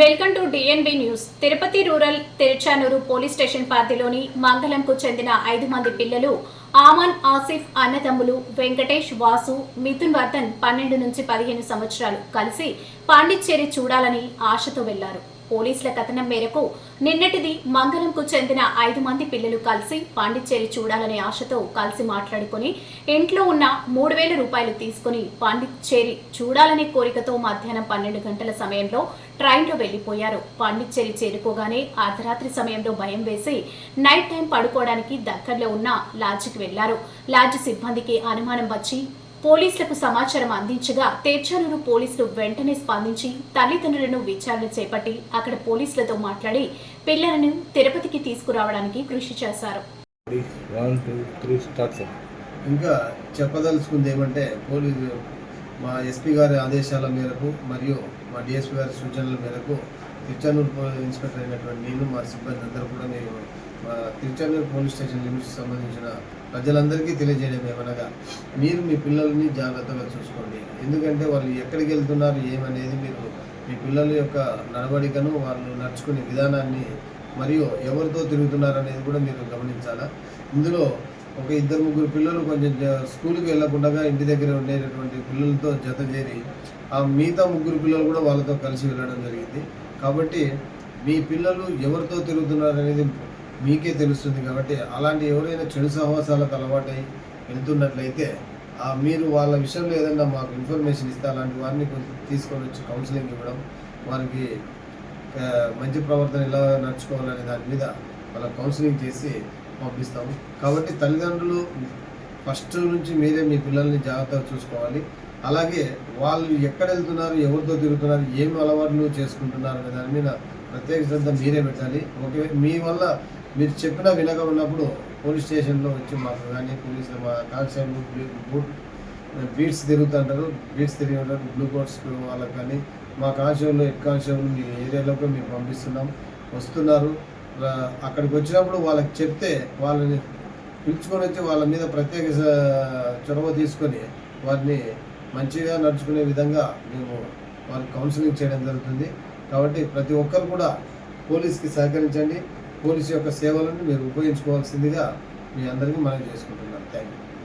Welcome to DNB News Tirupati rural Tiruchanur police station పరిధిలోని మంగళంకు చెందిన ఐదు మంది పిల్లలు ఆమన్ ఆసిఫ్ అన్నదమ్ములు వెంకటేష్ వాసు మిథున్ వర్ధన్ పన్నెండు నుంచి పదిహేను సంవత్సరాలు కలిసి పాండిచ్చేరి చూడాలని ఆశతో వెళ్ళారు పోలీసుల కథనం మేరకు నిన్నటిది మంగళంకు చెందిన ఐదు మంది పిల్లలు కలిసి పాండిచ్చేరి చూడాలనే ఆశతో కలిసి మాట్లాడుకొని ఇంట్లో ఉన్న మూడు వేల రూపాయలు తీసుకుని పాండిచ్చేరి చూడాలనే కోరికతో మధ్యాహ్నం పన్నెండు గంటల సమయంలో ట్రైన్లో వెళ్ళిపోయారు పాండిచ్చేరి చేరుకోగానే అర్ధరాత్రి సమయంలో భయం వేసి నైట్ టైం పడుకోవడానికి దగ్గరలో ఉన్న లాజిక్ వెళ్ళారు. లాడ్జ్ సిబ్బందికి అనుమానం వచ్చి పోలీసులకు సమాచారం అందించగా తేర్చానూరు పోలీసులు వెంటనే స్పందించి తల్లిదండ్రులను విచారణ చేపట్టి అక్కడ పోలీసులతో మాట్లాడి పిల్లలను తిరుపతికి తీసుకురావడానికి కృషి చేశారు. ఇంకా చెప్పదలుచుకుంది ఏమంటే పోలీసు మా ఎస్పీ గారి ఆదేశాల మేరకు మరియు మా డిఎస్పీ గారి సూచనల మేరకు తిరుచానూరు పోలీస్ ఇన్స్పెక్టర్ అయినటువంటి నేను మా సిబ్బంది అందరూ కూడా మేము మా తిరుచానూరు పోలీస్ స్టేషన్ లిమిట్స్ సంబంధించిన ప్రజలందరికీ తెలియజేయడం ఏమనగా మీరు మీ పిల్లల్ని జాగ్రత్తగా చూసుకోండి. ఎందుకంటే వాళ్ళు ఎక్కడికి వెళ్తున్నారు ఏమనేది మీరు మీ పిల్లల యొక్క నడవడికను వాళ్ళు నడుచుకునే విధానాన్ని మరియు ఎవరితో తిరుగుతున్నారు అనేది కూడా మీరు గమనించాలా? ఇందులో ఒక ఇద్దరు ముగ్గురు పిల్లలు కొంచెం స్కూల్కి వెళ్ళకుండా ఇంటి దగ్గర ఉండేటటువంటి పిల్లలతో జత చేరి ఆ మిగతా ముగ్గురు పిల్లలు కూడా వాళ్ళతో కలిసి వెళ్ళడం జరిగింది. కాబట్టి మీ పిల్లలు ఎవరితో తిరుగుతున్నారు అనేది మీకే తెలుస్తుంది కాబట్టి అలాంటి ఎవరైనా చెడు సహవాసాలకు అలవాటై వెళ్తున్నట్లయితే మీరు వాళ్ళ విషయంలో ఏదైనా మాకు ఇన్ఫర్మేషన్ ఇస్తే అలాంటి వారిని కొంచెం తీసుకొని వచ్చి కౌన్సిలింగ్ ఇవ్వడం వారికి మంచి ప్రవర్తన ఎలా నడుచుకోవాలనే దాని మీద వాళ్ళ కౌన్సిలింగ్ చేసి పంపిస్తాము. కాబట్టి తల్లిదండ్రులు ఫస్ట్ నుంచి మీరే మీ పిల్లల్ని జాగ్రత్తగా చూసుకోవాలి. అలాగే వాళ్ళు ఎక్కడ వెళ్తున్నారు ఎవరితో తిరుగుతున్నారు ఏం అలవాట్లు చేసుకుంటున్నారు అనే దాని మీద ప్రత్యేక శ్రద్ధ మీరే పెట్టాలి. ఓకే మీ వల్ల మీరు చెప్పినా వినక ఉన్నప్పుడు పోలీస్ స్టేషన్లో వచ్చి మాకు కానీ పోలీసులు మా కానిస్టేబుల్ బ్లూ- బూట్ బీట్స్ తిరుగుతుంటారు బీట్స్ తిరిగి బ్లూ కోట్స్ వాళ్ళకి కానీ. మా కానిస్టేబుల్ హెడ్ కానిస్టేబుల్ మీ ఏరియాలోకి మేము పంపిస్తున్నాం. వస్తున్నారు. అక్కడికి వచ్చినప్పుడు వాళ్ళకి చెప్తే వాళ్ళని పిలుచుకొని వచ్చి వాళ్ళ మీద ప్రత్యేక చొరవ తీసుకొని వారిని మంచిగా నడుచుకునే విధంగా మేము వారికి కౌన్సిలింగ్ చేయడం జరుగుతుంది. కాబట్టి ప్రతి ఒక్కరు కూడా పోలీస్కి సహకరించండి. పోలీస్ యొక్క సేవలను మీరు ఉపయోగించుకోవాల్సిందిగా మీ అందరికీ మనం చేసుకుంటున్నాం. Thank you